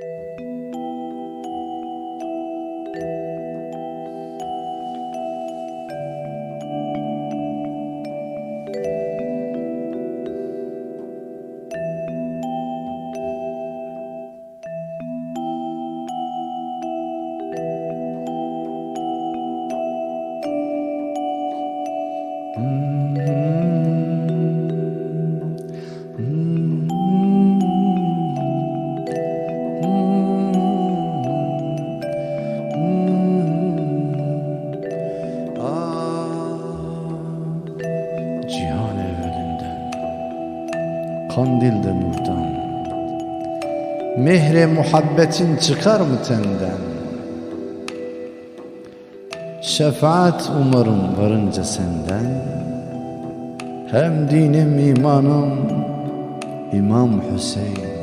you Mehre muhabbetin çıkar mı tenden Şefaat umarım varınca senden. Hem dinim imanım İmam Hüseyin.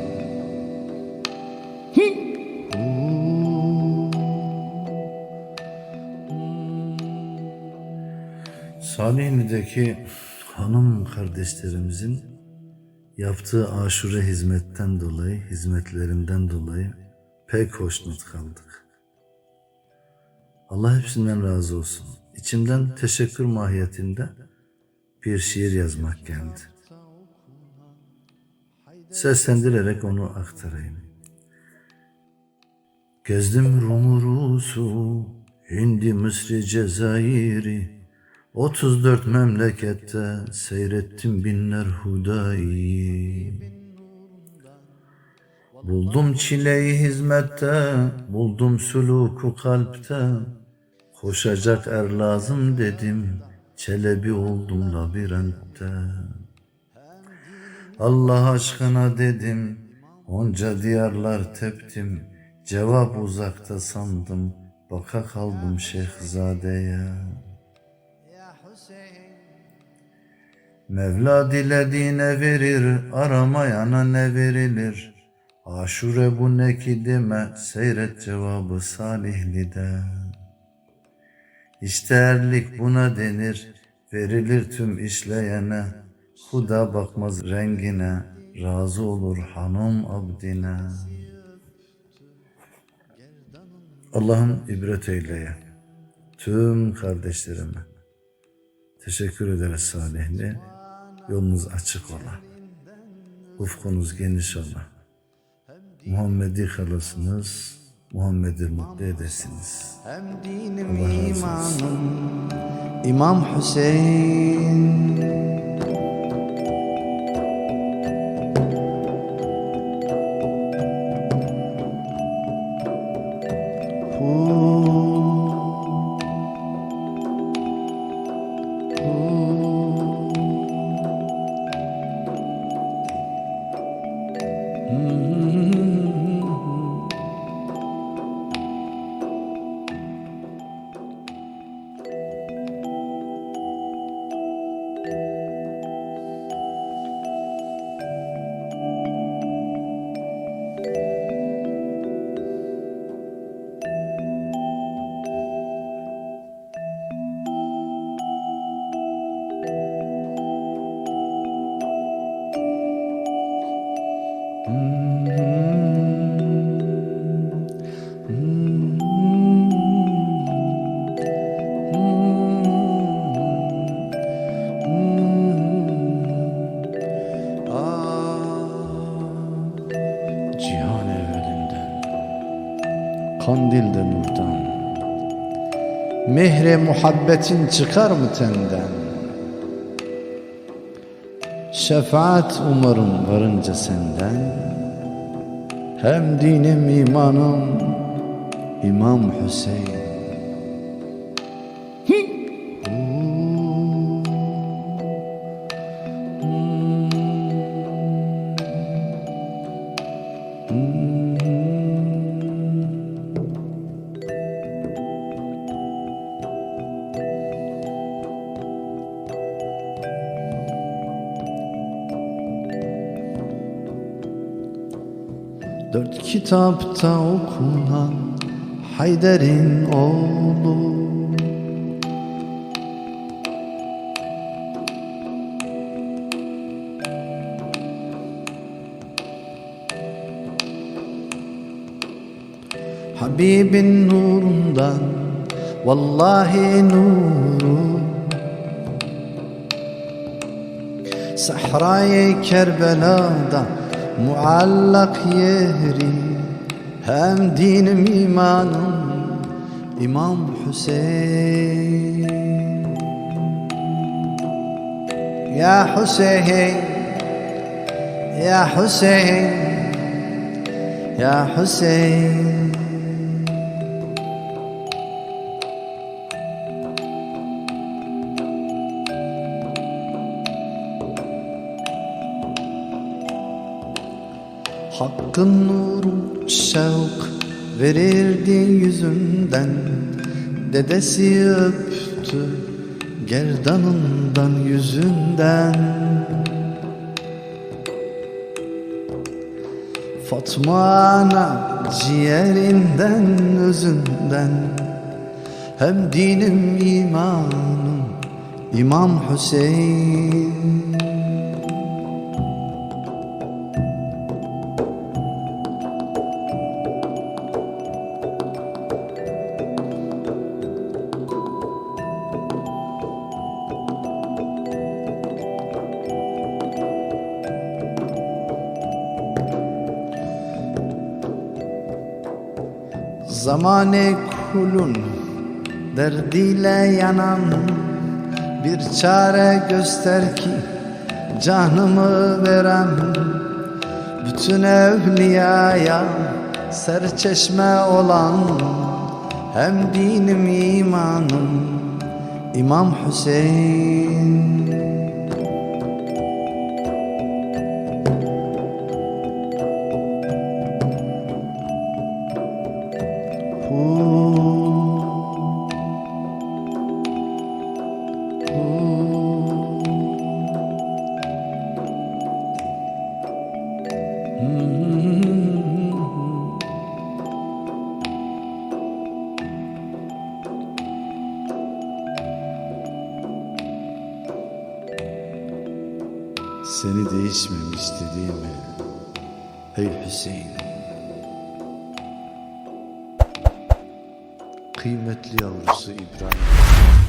Salihli'deki hanım kardeşlerimizin yaptığı aşure hizmetten dolayı, hizmetlerinden dolayı pek hoşnut kaldık. Allah hepsinden razı olsun. İçimden teşekkür mahiyetinde bir şiir yazmak geldi. Seslendirerek onu aktarayım. Gezdim Rumurus'u, Hindi, Mısır, Cezayir'i, 34 memlekette seyrettim binler hudayı. Buldum çileyi hizmette, buldum suluku kalpte, koşacak er lazım dedim, çelebi oldum labirentte. Allah aşkına dedim, onca diyarlar teptim, cevap uzakta sandım, baka kaldım Şeyhzade'ye. Mevla dilediğine verir, aramayana ne verilir? Aşure bu ne ki deme, seyret cevabı Salihli'de. İşte erlik buna denir, verilir tüm işleyene. Huda bakmaz rengine, razı olur hanım abdine. Allah'ım ibret eyleye tüm kardeşlerime. Teşekkür ederiz Salihli. Yolunuz açık ola. Ufkunuz geniş ola. Muhammed'i halasınız. Muhammed'i mutlu edesiniz. Hem dinim imanım İmam Hüseyin Mehre muhabbetin çıkar mı tenden Şefaat umarım varınca senden. Hem dinim imanım İmam Hüseyin Dört kitapta okunan Hayder'in oğlu. Habibin nurundan Vallahi nuru. Sahrayı Kerbela'da معلق يهري هم دين ميمان إمام حسين. يا حسين يا حسين يا حسين. Hakkın nuru şevk verirdi yüzünden. Dedesi öptü gerdanından yüzünden. Fatma ana ciğerinden özünden. Hem dinim imanım İmam Hüseyin Zamane kulun derdiyle yanan Bir çare göster ki canımı verem Bütün evliyaya serçeşme olan Hem dinim imanım İmam Hüseyin Seni değişmemiş dediğimi Ey Hüseyin. Kıymetli yavrusu İbrahim